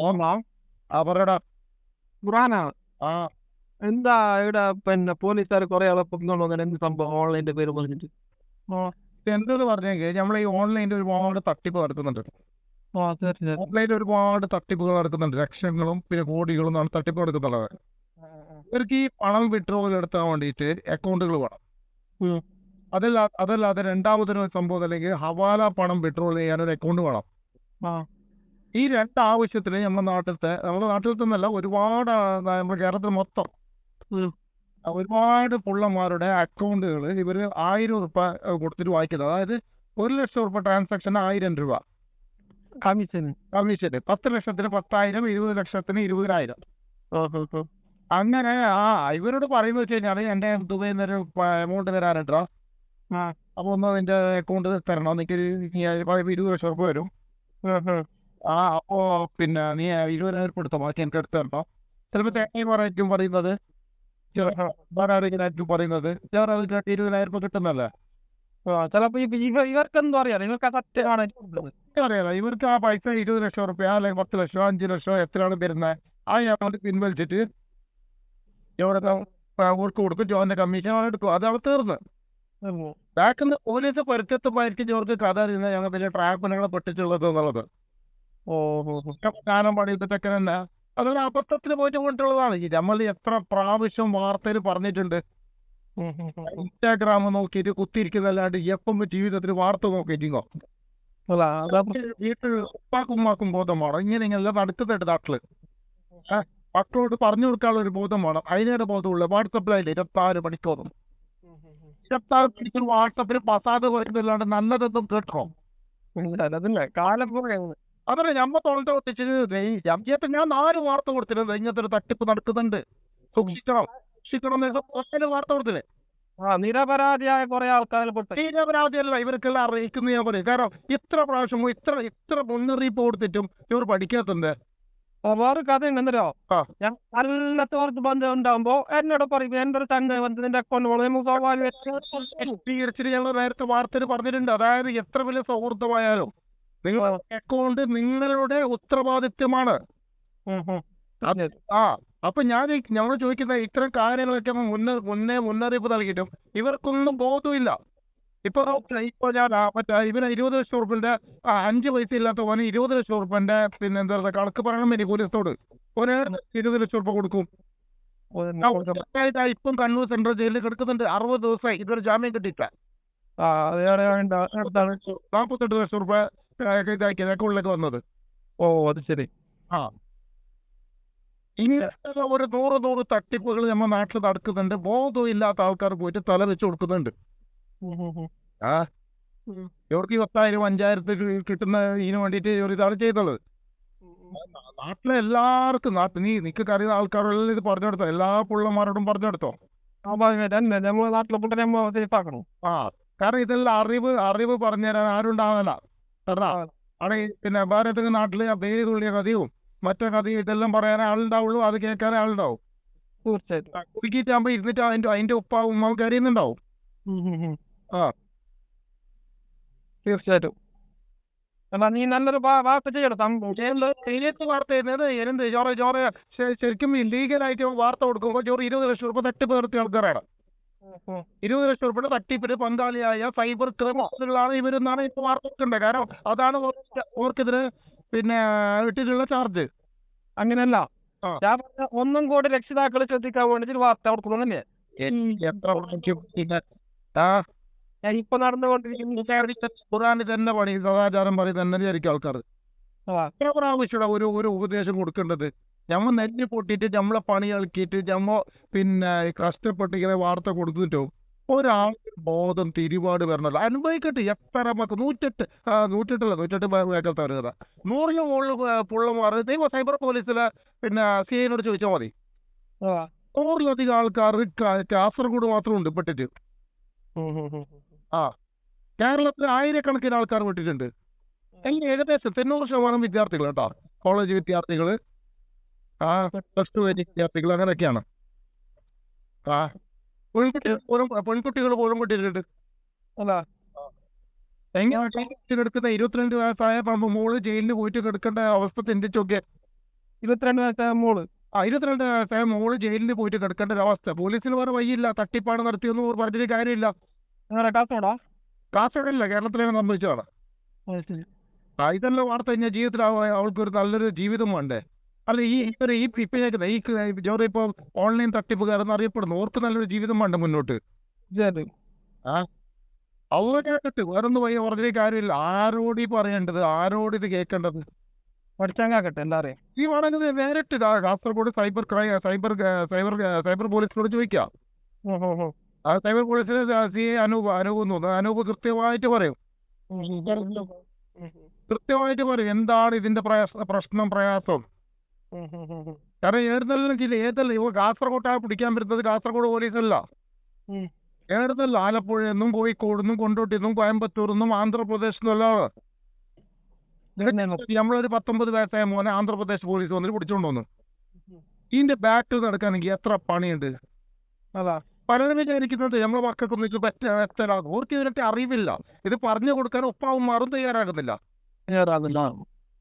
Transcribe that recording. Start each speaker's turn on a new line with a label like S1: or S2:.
S1: ഓർമ്മ അവരുടെ
S2: ഖുറാനാണ്
S1: ആ.
S2: എന്താ ഇവിടെ പിന്നെ പോലീസുകാർ കുറെ ആളെ വന്നത് എന്ത് സംഭവം ഓൺലൈന്റെ പേര് പറഞ്ഞിട്ട്?
S1: എന്തെന്ന് പറഞ്ഞെങ്കിൽ നമ്മൾ ഈ ഓൺലൈനിൽ ഒരുപാട് തട്ടിപ്പ്
S2: നടത്തുന്നുണ്ട്.
S1: ഓൺലൈനിൽ ഒരുപാട് തട്ടിപ്പുകൾ നടത്തുന്നുണ്ട്. ലക്ഷങ്ങളും പിന്നെ കോടികളും ആണ് തട്ടിപ്പ് നടക്കുന്നുള്ളത് ഇവർക്ക് ഈ പണം വിഡ്രോവൽ എടുത്താൻ വേണ്ടിയിട്ട് അക്കൗണ്ടുകൾ വേണം. അതല്ല അതല്ലാതെ രണ്ടാമതൊരു സംഭവം അല്ലെങ്കിൽ ഹവാല പണം വിഡ്രോൾ ചെയ്യാൻ ഒരു അക്കൗണ്ട് വേണം. ഈ രണ്ട് ആവശ്യത്തിന് നമ്മുടെ നാട്ടിലത്തെ നമ്മുടെ നാട്ടിലത്തെ നിന്നല്ല ഒരുപാട് നമ്മുടെ കേരളത്തിൽ മൊത്തം ഒരുപാട് പുള്ളന്മാരുടെ അക്കൗണ്ടുകൾ ഇവർ ആയിരം ഉറുപ്പ കൊടുത്തിട്ട് വായിക്കുന്നത് അതായത് ഒരു ലക്ഷം ഉറുപ്പ ട്രാൻസാക്ഷൻ ആയിരം രൂപ.
S2: കമ്മീഷന്.
S1: കമ്മീഷന്. പത്ത് ലക്ഷത്തിന് പത്തായിരം ഇരുപത് ലക്ഷത്തിന് ഇരുപതിനായിരം. അങ്ങനെ ആ ഇവരോട് പറയുന്നത് വെച്ച് കഴിഞ്ഞാൽ എന്റെ ദുബൈയിൽ നിന്നൊരു എമൗണ്ട് തരാനുണ്ടോ?
S2: ആ.
S1: അപ്പൊ ഒന്ന് അതിന്റെ അക്കൗണ്ട് തരണം. എനിക്ക് ഇരുപത് ലക്ഷം ഉറുപ്പ വരും. ആ അപ്പോ പിന്നെ നീ ഇരുപതിനായിരം കൊടുത്തോ? ബാക്കി എനിക്ക് എടുത്ത് ചിലപ്പോ ചിലപ്പോൾ തേങ്ങയും പറയുന്നത്. ആയിരിക്കും പറയുന്നത്. ചിലർ ഇരുപതിനായിരം രൂപ കിട്ടുന്നല്ലേ
S2: ചിലപ്പോ ഇവ ഇവർക്ക് എന്താ അറിയാം നിങ്ങൾക്ക് ആ സത്യമാണ്
S1: അറിയാലോ? ഇവർക്ക് ആ പൈസ ഇരുപത് ലക്ഷം റുപ്യ അല്ലെങ്കിൽ പത്ത് ലക്ഷം അഞ്ച് ലക്ഷം എത്രയാണ് വരുന്നത്? ആ എമൗണ്ട് പിൻവലിച്ചിട്ട് ഇവിടെ അവർക്ക് കൊടുക്കും. ജോന്റെ കമ്മീഷൻ അവർ എടുക്കും. അത് അവിടെ തീർന്ന്. ബാക്കിൽ നിന്ന് പോലീസ് പൊരുത്തത്തുമായിരിക്കും ഇവർക്ക് കഥ അറിയുന്നത്. ഞങ്ങൾ വലിയ ട്രാപ്പിനുകളെ പൊട്ടിച്ചുള്ളത് എന്നുള്ളത്.
S2: ഓ
S1: കാനം ചെക്കൻ തന്നെ അതൊരു അബദ്ധത്തിൽ പോയിട്ട് കൊണ്ടുള്ളതാണ്. ഈ നമ്മൾ എത്ര പ്രാവശ്യം വാർത്തയിൽ പറഞ്ഞിട്ടുണ്ട്. ഇൻസ്റ്റാഗ്രാം നോക്കിയിട്ട് കുത്തിയിരിക്കുന്നല്ലാണ്ട് എപ്പം ജീവിതത്തിൽ വാർത്ത നോക്കിയിട്ടോ
S2: അല്ല
S1: വീട്ടിൽ ഉപ്പാക്കും ഉമ്മാക്കും ബോധം വേണം. ഇങ്ങനെ ഇങ്ങനെ അടുത്തതായിട്ട് നാട്ടിൽ. മക്കളോട് പറഞ്ഞു കൊടുക്കാനുള്ള ഒരു ബോധം വേണം. അതിനേടെ ബോധമുള്ള വാട്സപ്പിലായില്ലേ? ഇരുപത്താറ് മണിക്കൂറും. ഇരുപത്താറ് മണിക്കൂർ വാട്സപ്പിൽ പസാദ് വരുന്നില്ലാണ്ട് നല്ലതെന്നും കേട്ടോ?
S2: അതല്ലേ. കാലം പോലെയാണ്.
S1: അതല്ല ഞമ്മ തൊണ്ട ഒത്തിച്ചത് ജംജിയത്ത് ഞാൻ നാല് വാർത്ത കൊടുത്തിരുന്നത് ഇങ്ങനത്തെ ഒരു തട്ടിപ്പ് നടക്കുന്നുണ്ട്. സൂക്ഷിക്കണം സൂക്ഷിക്കണം ഒറ്റ വാർത്ത കൊടുത്തില്ലേ?
S2: ആ നിരപരാധിയായ കുറെ ആൾക്കാരെ പൊട്ടി.
S1: തീരപരാധിയല്ല ഇവർക്കെല്ലാം അറിയിക്കുന്ന ഞാൻ പറയും. കാരണം ഇത്ര പ്രാവശ്യം ഇത്ര ഇത്ര മുന്നറിയിപ്പ് കൊടുത്തിട്ടും ഇവർ പഠിക്കാത്തുണ്ട്
S2: വേറെ കഥ ഉണ്ടെന്നല്ലോ ഞാൻ നല്ല തോർത്ത് ബന്ധം ഉണ്ടാകുമ്പോ എന്നോട് പറയും എന്റെ ഒരു തന്റെ ബന്ധത്തിന്റെ അക്കൗണ്ട്
S1: സ്വീകരിച്ചിട്ട് ഞങ്ങൾ നേരത്തെ വാർത്തയിൽ പറഞ്ഞിട്ടുണ്ട്. അതായത് എത്ര വലിയ സൗഹൃദമായാലും നിങ്ങൾ അക്കൗണ്ട് നിങ്ങളുടെ ഉത്തരവാദിത്യമാണ് ആ അപ്പൊ ഞാൻ ഞങ്ങൾ ചോദിക്കുന്ന ഇത്തരം കാര്യങ്ങളൊക്കെ മുന്നേ മുന്നേ മുന്നറിയിപ്പ് നൽകിയിട്ടും ഇവർക്കൊന്നും ബോധമില്ല. ഇപ്പൊ ഇപ്പൊ ഞാൻ മറ്റേ ഇവന് ഇരുപത് ലക്ഷം ഉറുപ്പിന്റെ അഞ്ച് പൈസ ഇല്ലാത്ത ഓന് ഇരുപത് ലക്ഷം ഉറുപ്പിന്റെ പിന്നെ എന്താ പറയുക കണക്ക് പറയണം എനിക്ക് പോലീസോട് ഓന് ഇരുപത് ലക്ഷം ഉറുപ്പ കൊടുക്കും. ഇപ്പം കണ്ണൂർ സെൻട്രൽ ജയിലിൽ കിടക്കുന്നുണ്ട്. അറുപത് ദിവസമായി ഇതൊരു ജാമ്യം
S2: അടുത്താണ്
S1: നാൽപ്പത്തെട്ട് ലക്ഷം റുപ്യ ഇതാക്കി ഉള്ളിലേക്ക് വന്നത്.
S2: ഓ അത് ശരി. ആ.
S1: ഇനി ഒരു നൂറ് നൂറ് തട്ടിപ്പുകൾ നമ്മൾ നാട്ടിൽ നടക്കുന്നുണ്ട്. ബോധമില്ലാത്ത ആൾക്കാർ പോയിട്ട് തല വെച്ച് കൊടുക്കുന്നുണ്ട്. ആ. ഇവർക്ക് ഈ പത്തായിരം അഞ്ചായിരത്തി കിട്ടുന്ന ഇതിന് വേണ്ടിയിട്ട് ഇവർ ഇതാണ് ചെയ്തുള്ളത് നാട്ടിലെ എല്ലാവർക്കും നാട്ടിൽ നീ നിനക്ക് അറിയുന്ന ആൾക്കാരെല്ലാം ഇത് പറഞ്ഞു കൊടുത്തോ എല്ലാ പുള്ളന്മാരോടും
S2: പറഞ്ഞു കൊടുത്തോ നമ്മളെ നാട്ടിലെ ആക്കണം.
S1: ആ. കാരണം ഇതെല്ലാം അറിവ് അറിവ് പറഞ്ഞു തരാൻ ആരും ഉണ്ടാവില്ല കാരണം അവിടെ പിന്നെ ഏതെങ്കിലും നാട്ടിൽ പേര് തുള്ളിയ കഥയും മറ്റേ കഥയും ഇതെല്ലാം പറയാൻ ആളുണ്ടാവുള്ളൂ അത് കേൾക്കാനേ ആളുണ്ടാവും.
S2: തീർച്ചയായിട്ടും.
S1: കുടുക്കിയിട്ടാകുമ്പോ ഇരുന്നിട്ട് അതിന്റെ അതിന്റെ ഉപ്പാവും ഉമ്മാവും കരയുന്നുണ്ടാവും. ആ.
S2: തീർച്ചയായിട്ടും. എന്നാ നീ നല്ലൊരു വാർത്ത ചെയ്യണം
S1: വാർത്ത ചെയ്യുന്നത്? എന്ത് ചോറ ചോറ ശരിക്കും ലീഗലായിട്ട് വാർത്ത കൊടുക്കുമ്പോൾ ചോറ് ഇരുപത് ലക്ഷം രൂപ തട്ടിപ്പ് നിർത്തി ആൾക്കാരാണ്. ഇരുപത് ലക്ഷം രൂപയുടെ തട്ടിപ്പിന് പങ്കാളിയായ സൈബർ ക്രിമിനലുകളാണ് ഇവരെന്നാണ് ഇപ്പൊ വാർത്തക്കേണ്ടത് കാരണം അതാണ് ഓർക്ക് പിന്നെ ഇട്ടിട്ടുള്ള ചാർജ്
S2: അങ്ങനെയല്ല. ഞാൻ പറഞ്ഞ ഒന്നും കൂടി രക്ഷിതാക്കളെ ശ്രദ്ധിക്കാൻ വേണ്ടി വാർത്ത
S1: പിന്നെ ആ.
S2: ഞാൻ ഇപ്പൊ നടന്നുകൊണ്ടിരിക്കുന്ന
S1: ഖുറാനിൽ തന്നെ പണി സദാചാരം പറയും തന്നെ വിചാരിക്കും ആൾക്കാർ
S2: ആവശ്യമുള്ള
S1: എത്ര പ്രാവശ്യമാണ് ഒരു ഒരു ഉപദേശം കൊടുക്കേണ്ടത്? ഞമ്മ നെല്ല് പൊട്ടിയിട്ട് നമ്മളെ പണി ഇളക്കിയിട്ട് ഞമ്മ പിന്നെ കഷ്ടപ്പെട്ട് ഇങ്ങനെ വാർത്ത കൊടുത്തിട്ടോ ഒരാൾ ബോധം തിരുപാട് വരണല്ലോ. അനുഭവിക്കട്ടെ എത്ര മക്ക നൂറ്റെട്ട് നൂറ്റെട്ടല്ല നൂറ്റെട്ട് വേക്കത്തെ വരുന്നത് നൂറിന് മുകളിൽ പുള്ളമാർ ദൈവം സൈബർ പോലീസിലെ പിന്നെ സി ഐനോട് ചോദിച്ചാൽ മതി. നൂറിലധികം ആൾക്കാർ കാസർഗോഡ് മാത്രം ഉണ്ട് പെട്ടിട്ട്. ആ കേരളത്തിൽ ആയിരക്കണക്കിന് ആൾക്കാർ വിട്ടിട്ടുണ്ട് എങ്ങനെ ഏകദേശം തൊണ്ണൂറ് ശതമാനം വിദ്യാർത്ഥികൾ കേട്ടോ. കോളേജ് വിദ്യാർത്ഥികൾ ആ പ്ലസ് ടു വിദ്യാർത്ഥികൾ അങ്ങനെയൊക്കെയാണ്. ആ പെൺകുട്ടികൾ പോലും പെൺകുട്ടികൾ പോലും വിട്ടിട്ടുണ്ട്
S2: അല്ല.
S1: എങ്ങനെ ഇരുപത്തിരണ്ട് വയസ്സായ മോൾ ജയിലിൽ പോയിട്ട് കിടക്കേണ്ട അവസ്ഥ ചിന്തിച്ചൊക്കെ
S2: ഇരുപത്തിരണ്ട് വയസ്സായ മോൾ.
S1: ആ ഇരുപത്തിരണ്ട് വയസ്സായ മോൾ ജയിലിൽ പോയിട്ട് കിടക്കേണ്ട ഒരു അവസ്ഥ. പോലീസിന് വേറെ വഴിയില്ല. തട്ടിപ്പാണ് നടത്തിയൊന്നും പറഞ്ഞൊരു കാര്യമില്ല.
S2: നിങ്ങളുടെ കാസോടാ
S1: കാസർഗോഡല്ല കേരളത്തിലേക്ക് സംഭവിച്ചതാണ്. ഇതെല്ലാം വാർത്ത കഴിഞ്ഞാൽ ജീവിതത്തിൽ അവൾക്കൊരു അവൾക്ക് ഒരു നല്ലൊരു ജീവിതം വേണ്ടേ? അല്ല ഈ ഒരു ഈ ഇപ്പൊ കേൾക്കുന്ന ഈ ജോറി ഇപ്പൊ ഓൺലൈൻ തട്ടിപ്പുകാരെന്ന് അറിയപ്പെടുന്നു. ഓർക്ക് നല്ലൊരു ജീവിതം വേണ്ട മുന്നോട്ട്.
S2: ആ?
S1: അവരകത്ത് വേറൊന്നും വഴി പറഞ്ഞ കാര്യമില്ല. ആരോട് ഈ പറയേണ്ടത്? ആരോട് ഇത് കേൾക്കേണ്ടത്?
S2: പഠിച്ചാങ്ങാക്കട്ടെ എന്താ പറയാ
S1: ഈ വേണമെങ്കിൽ നേരിട്ട് Kasaragod cyber crime cyber cyber cyber പോലീസിനോട് ചോദിക്കാം. ആ സൈബർ പോലീസിന് സി അനൂപ് അനൂപ് എന്ന് തോന്നുന്നു. അനൂപ് കൃത്യമായിട്ട് പറയും. കൃത്യമായിട്ട് പറയും. എന്താണ് ഇതിന്റെ പ്രയാസ പ്രശ്നം പ്രയാസം? കാരണം ഏതെല്ലാം ജില്ല ഏതെല്ലാം ഇവ കാസർഗോട്ടാ പിടിക്കാൻ പറ്റുന്നത് കാസർഗോഡ് പോലീസല്ല. ഏതെല്ലാം ആലപ്പുഴ എന്നും കോഴിക്കോട് നിന്നും കൊണ്ടോട്ടി നിന്നും കോയമ്പത്തൂർ നിന്നും ആന്ധ്രാപ്രദേശ് നമ്മളൊരു പത്തൊമ്പത് വയസ്സായ മോനെ ആന്ധ്രാപ്രദേശ് പോലീസ് വന്നിട്ട് പിടിച്ചോണ്ട് വന്നു. ഇതിന്റെ ബാറ്റ് നടക്കാനെങ്കിൽ എത്ര പണിയുണ്ട്?
S2: അതാ.
S1: പലരും വിചാരിക്കുന്നത് നമ്മളെ മക്കൾക്ക് ഒന്നിച്ച് പറ്റ പറ്റലാകും ഓർക്ക് ഇതിനൊക്കെ അറിവില്ല. ഇത് പറഞ്ഞു കൊടുക്കാൻ ഒപ്പാവും മാറും തയ്യാറാകുന്നില്ല.